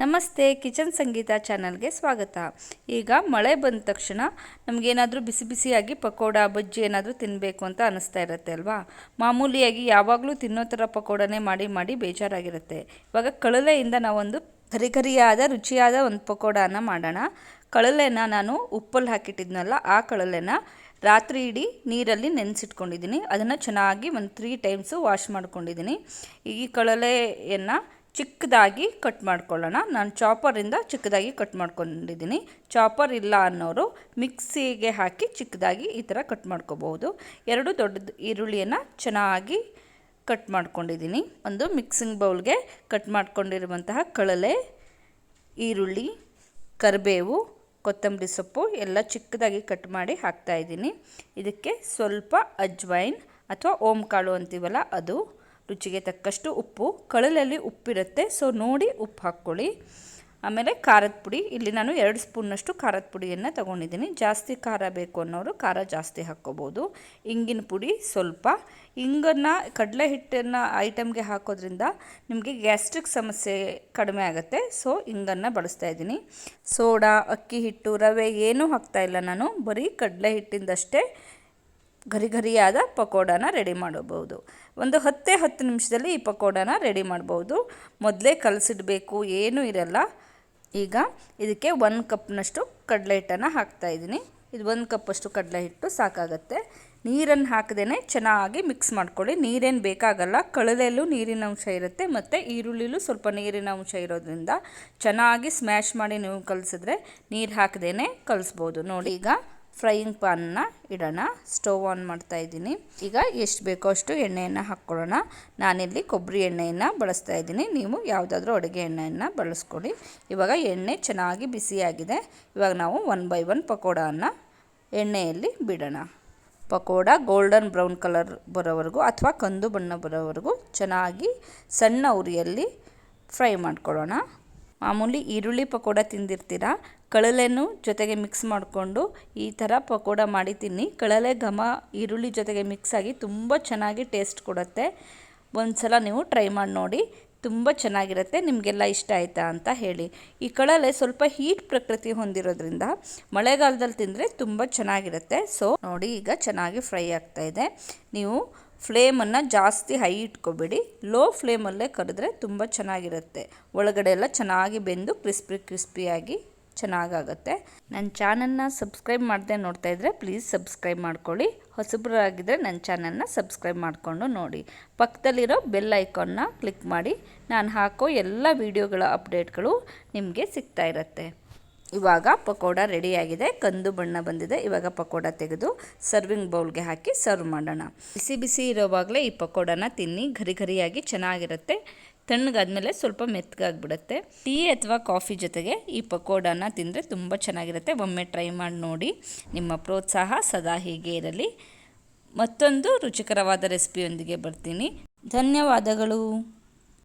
ನಮಸ್ತೆ, ಕಿಚನ್ ಸಂಗೀತ ಚಾನಲ್ಗೆ ಸ್ವಾಗತ. ಈಗ ಮಳೆ ಬಂದ ತಕ್ಷಣ ನಮಗೇನಾದರೂ ಬಿಸಿ ಬಿಸಿಯಾಗಿ ಪಕೋಡ, ಬಜ್ಜಿ ಏನಾದರೂ ತಿನ್ನಬೇಕು ಅಂತ ಅನಿಸ್ತಾ ಇರುತ್ತೆ ಅಲ್ವಾ? ಮಾಮೂಲಿಯಾಗಿ ಯಾವಾಗಲೂ ತಿನ್ನೋ ಥರ ಪಕೋಡನೇ ಮಾಡಿ ಮಾಡಿ ಬೇಜಾರಾಗಿರುತ್ತೆ. ಇವಾಗ ಕಳಲೆಯಿಂದ ನಾವೊಂದು ಕರಿಕರಿಯಾದ, ರುಚಿಯಾದ ಒಂದು ಪಕೋಡನ ಮಾಡೋಣ. ಕಳಲೆನ ನಾನು ಉಪ್ಪಲ್ಲಿ ಹಾಕಿಟ್ಟಿದ್ನಲ್ಲ, ಆ ಕಳಲೆನ ರಾತ್ರಿ ಇಡೀ ನೀರಲ್ಲಿ ನೆನೆಸಿಟ್ಕೊಂಡಿದ್ದೀನಿ. ಅದನ್ನು ಚೆನ್ನಾಗಿ ಒಂದು ತ್ರೀ ಟೈಮ್ಸು ವಾಶ್ ಮಾಡ್ಕೊಂಡಿದ್ದೀನಿ. ಈ ಕಳಲೆಯನ್ನು ಚಿಕ್ಕದಾಗಿ ಕಟ್ ಮಾಡ್ಕೊಳ್ಳೋಣ. ನಾನು ಚಾಪರಿಂದ ಚಿಕ್ಕದಾಗಿ ಕಟ್ ಮಾಡ್ಕೊಂಡಿದ್ದೀನಿ. ಚಾಪರ್ ಇಲ್ಲ ಅನ್ನೋರು ಮಿಕ್ಸಿಗೆ ಹಾಕಿ ಚಿಕ್ಕದಾಗಿ ಈ ಥರ ಕಟ್ ಮಾಡ್ಕೋಬಹುದು. ಎರಡು ದೊಡ್ಡ ಈರುಳ್ಳಿಯನ್ನು ಚೆನ್ನಾಗಿ ಕಟ್ ಮಾಡ್ಕೊಂಡಿದ್ದೀನಿ. ಒಂದು ಮಿಕ್ಸಿಂಗ್ ಬೌಲ್ಗೆ ಕಟ್ ಮಾಡ್ಕೊಂಡಿರುವಂತಹ ಕಳಲೆ ಈರುಳ್ಳಿ, ಕರಿಬೇವು, ಕೊತ್ತಂಬರಿ ಸೊಪ್ಪು ಎಲ್ಲ ಚಿಕ್ಕದಾಗಿ ಕಟ್ ಮಾಡಿ ಹಾಕ್ತಾಯಿದ್ದೀನಿ ಇದಕ್ಕೆ ಸ್ವಲ್ಪ ಅಜ್ವೈನ್ ಅಥವಾ ಓಂ ಕಾಳು ಅಂತೀವಲ್ಲ ಅದು. ರುಚಿಗೆ ತಕ್ಕಷ್ಟು ಉಪ್ಪು. ಕಳಲಲ್ಲಿ ಉಪ್ಪಿರುತ್ತೆ ಸೊ ನೋಡಿ ಉಪ್ಪು ಹಾಕ್ಕೊಳ್ಳಿ. ಆಮೇಲೆ ಖಾರದ ಪುಡಿ. ಇಲ್ಲಿ ನಾನು ಎರಡು ಸ್ಪೂನ್ನಷ್ಟು ಖಾರದ ಪುಡಿಯನ್ನು ತೊಗೊಂಡಿದ್ದೀನಿ. ಜಾಸ್ತಿ ಖಾರ ಬೇಕು ಅನ್ನೋರು ಖಾರ ಜಾಸ್ತಿ ಹಾಕ್ಕೋಬೋದು. ಇಂಗಿನ ಪುಡಿ ಸ್ವಲ್ಪ. ಇಂಗನ್ನು, ಕಡಲೆ ಹಿಟ್ಟನ್ನು ಐಟಮ್ಗೆ ಹಾಕೋದ್ರಿಂದ ನಿಮಗೆ ಗ್ಯಾಸ್ಟ್ರಿಕ್ ಸಮಸ್ಯೆ ಕಡಿಮೆ ಆಗುತ್ತೆ. ಸೊ ಇಂಗನ್ನು ಬಳಸ್ತಾ ಇದ್ದೀನಿ. ಸೋಡಾ, ಅಕ್ಕಿ ಹಿಟ್ಟು, ರವೆ ಏನೂ ಹಾಕ್ತಾಯಿಲ್ಲ ನಾನು. ಬರೀ ಕಡಲೆ ಹಿಟ್ಟಿಂದಷ್ಟೇ ಗರಿ ಗರಿಯಾದ ಪಕೋಡನ ರೆಡಿ ಮಾಡಬಹುದು. ಒಂದು ಹತ್ತೇ ಹತ್ತು ನಿಮಿಷದಲ್ಲಿ ಈ ಪಕೋಡನ ರೆಡಿ ಮಾಡ್ಬೋದು ಮೊದಲೇ ಕಲಸಿಡಬೇಕು, ಏನೂ ಇರಲ್ಲ. ಈಗ ಇದಕ್ಕೆ ಒಂದು ಕಪ್ನಷ್ಟು ಕಡಲೆ ಹಿಟ್ಟನ್ನು ಹಾಕ್ತಾಯಿದ್ದೀನಿ ಇದು ಒಂದು ಕಪ್ಪಷ್ಟು ಕಡಲೆ ಹಿಟ್ಟು ಸಾಕಾಗತ್ತೆ. ನೀರನ್ನು ಹಾಕದೇ ಚೆನ್ನಾಗಿ ಮಿಕ್ಸ್ ಮಾಡ್ಕೊಳ್ಳಿ. ನೀರೇನು ಬೇಕಾಗಲ್ಲ. ಕಳಲೆಯಲ್ಲೂ ನೀರಿನ ಅಂಶ ಇರುತ್ತೆ ಮತ್ತು ಈರುಳ್ಳಿಲೂ ಸ್ವಲ್ಪ ನೀರಿನ ಅಂಶ ಇರೋದ್ರಿಂದ ಚೆನ್ನಾಗಿ ಸ್ಮ್ಯಾಶ್ ಮಾಡಿ ನೀವು ಕಲಿಸಿದ್ರೆ ನೀರು ಹಾಕದೇ ಕಲಿಸ್ಬೋದು. ನೋಡಿ ಈಗ ಫ್ರೈಯಿಂಗ್ ಪಾನ್ನ ಇಡೋಣ. ಸ್ಟವ್ ಆನ್ ಮಾಡ್ತಾ ಇದ್ದೀನಿ. ಈಗ ಎಷ್ಟು ಬೇಕೋ ಅಷ್ಟು ಎಣ್ಣೆಯನ್ನು ಹಾಕ್ಕೊಳ್ಳೋಣ. ನಾನಿಲ್ಲಿ ಕೊಬ್ಬರಿ ಎಣ್ಣೆಯನ್ನು ಬಳಸ್ತಾ ಇದ್ದೀನಿ. ನೀವು ಯಾವುದಾದ್ರೂ ಅಡುಗೆ ಎಣ್ಣೆಯನ್ನು ಬಳಸ್ಕೊಡಿ ಇವಾಗ ಎಣ್ಣೆ ಚೆನ್ನಾಗಿ ಬಿಸಿಯಾಗಿದೆ. ಇವಾಗ ನಾವು ಒನ್ ಬೈ ಒನ್ ಪಕೋಡವನ್ನು ಎಣ್ಣೆಯಲ್ಲಿ ಬಿಡೋಣ. ಪಕೋಡ ಗೋಲ್ಡನ್ ಬ್ರೌನ್ ಕಲರ್ ಬರೋವರೆಗೂ ಅಥವಾ ಕಂದು ಬಣ್ಣ ಬರೋವರೆಗೂ ಚೆನ್ನಾಗಿ ಸಣ್ಣ ಉರಿಯಲ್ಲಿ ಫ್ರೈ ಮಾಡ್ಕೊಳ್ಳೋಣ. ಮಾಮೂಲಿ ಈರುಳ್ಳಿ ಪಕೋಡ ತಿಂದಿರ್ತೀರ? ಕಳಲೆನೂ ಜೊತೆಗೆ ಮಿಕ್ಸ್ ಮಾಡಿಕೊಂಡು ಈ ಥರ ಪಕೋಡ ಮಾಡಿ ತಿನ್ನಿ ಕಳಲೆ ಘಮ ಈರುಳ್ಳಿ ಜೊತೆಗೆ ಮಿಕ್ಸ್ ಆಗಿ ತುಂಬ ಚೆನ್ನಾಗಿ ಟೇಸ್ಟ್ ಕೊಡುತ್ತೆ. ಒಂದು ಸಲ ನೀವು ಟ್ರೈ ಮಾಡಿ ನೋಡಿ, ತುಂಬ ಚೆನ್ನಾಗಿರುತ್ತೆ, ನಿಮಗೆಲ್ಲ ಇಷ್ಟ ಆಯಿತಾ ಅಂತ ಹೇಳಿ. ಈ ಕಳಲೆ ಸ್ವಲ್ಪ ಹೀಟ್ ಪ್ರಕೃತಿ ಹೊಂದಿರೋದ್ರಿಂದ ಮಳೆಗಾಲದಲ್ಲಿ ತಿಂದರೆ ತುಂಬ ಚೆನ್ನಾಗಿರುತ್ತೆ. ಸೊ ನೋಡಿ ಈಗ ಚೆನ್ನಾಗಿ ಫ್ರೈ ಆಗ್ತಾ ಇದೆ. ನೀವು ಫ್ಲೇಮನ್ನು ಜಾಸ್ತಿ ಹೈ ಇಟ್ಕೋಬೇಡಿ. ಲೋ ಫ್ಲೇಮಲ್ಲೇ ಕರೆದ್ರೆ ತುಂಬ ಚೆನ್ನಾಗಿರುತ್ತೆ. ಒಳಗಡೆ ಎಲ್ಲ ಚೆನ್ನಾಗಿ ಬೆಂದು ಕ್ರಿಸ್ಪಿ ಕ್ರಿಸ್ಪಿಯಾಗಿ ಚೆನ್ನಾಗಾಗುತ್ತೆ. ನನ್ನ ಚಾನಲ್ನ ಸಬ್ಸ್ಕ್ರೈಬ್ ಮಾಡದೆ ನೋಡ್ತಾ ಇದ್ದರೆ ಪ್ಲೀಸ್ ಸಬ್ಸ್ಕ್ರೈಬ್ ಮಾಡ್ಕೊಳ್ಳಿ. ಹೊಸಬ್ರಾಗಿದ್ದರೆ ನನ್ನ ಚಾನಲ್ನ ಸಬ್ಸ್ಕ್ರೈಬ್ ಮಾಡಿಕೊಂಡು ನೋಡಿ. ಪಕ್ಕದಲ್ಲಿರೋ ಬೆಲ್ ಐಕಾನ್ನ ಕ್ಲಿಕ್ ಮಾಡಿ. ನಾನು ಹಾಕೋ ಎಲ್ಲ ವೀಡಿಯೋಗಳ ಅಪ್ಡೇಟ್ಗಳು ನಿಮಗೆ ಸಿಗ್ತಾ ಇರುತ್ತೆ. ಇವಾಗ ಪಕೋಡ ರೆಡಿಯಾಗಿದೆ ಕಂದು ಬಣ್ಣ ಬಂದಿದೆ. ಇವಾಗ ಪಕೋಡ ತೆಗೆದು ಸರ್ವಿಂಗ್ ಬೌಲ್ಗೆ ಹಾಕಿ ಸರ್ವ್ ಮಾಡೋಣ. ಬಿಸಿ ಬಿಸಿ ಇರೋವಾಗಲೇ ಈ ಪಕೋಡನ ತಿನ್ನಿ. ಗರಿ ಗರಿಯಾಗಿ ಚೆನ್ನಾಗಿರುತ್ತೆ. ತಣ್ಣಗಾದ್ಮೇಲೆ ಸ್ವಲ್ಪ ಮೆತ್ತಗಾಗ್ಬಿಡುತ್ತೆ ಟೀ ಅಥವಾ ಕಾಫಿ ಜೊತೆಗೆ ಈ ಪಕೋಡನ ತಿಂದರೆ ತುಂಬ ಚೆನ್ನಾಗಿರುತ್ತೆ. ಒಮ್ಮೆ ಟ್ರೈ ಮಾಡಿ ನೋಡಿ. ನಿಮ್ಮ ಪ್ರೋತ್ಸಾಹ ಸದಾ ಹೀಗೆ ಇರಲಿ. ಮತ್ತೊಂದು ರುಚಿಕರವಾದ ರೆಸಿಪಿಯೊಂದಿಗೆ ಬರ್ತೀನಿ. ಧನ್ಯವಾದಗಳು.